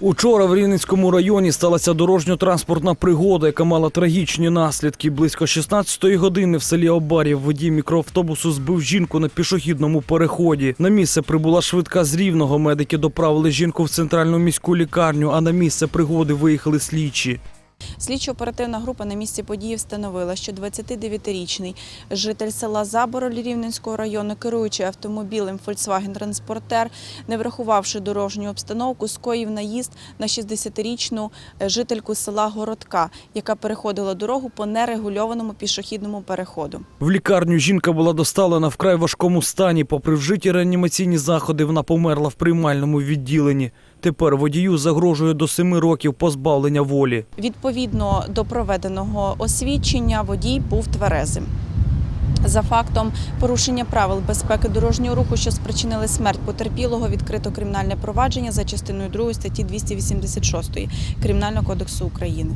Учора в Рівненському районі сталася дорожньо-транспортна пригода, яка мала трагічні наслідки. Близько 16-ї години в селі Обарів водій мікроавтобусу збив жінку на пішохідному переході. На місце прибула швидка з рівного. Медики доправили жінку в центральну міську лікарню, а на місце пригоди виїхали слідчі. Слідчо-оперативна група на місці події встановила, що 29-річний житель села Забороль Рівненського району, керуючи автомобілем Volkswagen Транспортер, не врахувавши дорожню обстановку, скоїв наїзд на 60-річну жительку села Городка, яка переходила дорогу по нерегульованому пішохідному переходу. В лікарню жінка була доставлена в край важкому стані. Попри вжиті реанімаційні заходи, вона померла в приймальному відділенні. Тепер водію загрожує до семи років позбавлення волі. Відповідно до проведеного освідчення, водій був тверезим. За фактом порушення правил безпеки дорожнього руху, що спричинили смерть потерпілого, відкрито кримінальне провадження за частиною 2 статті 286 Кримінального кодексу України.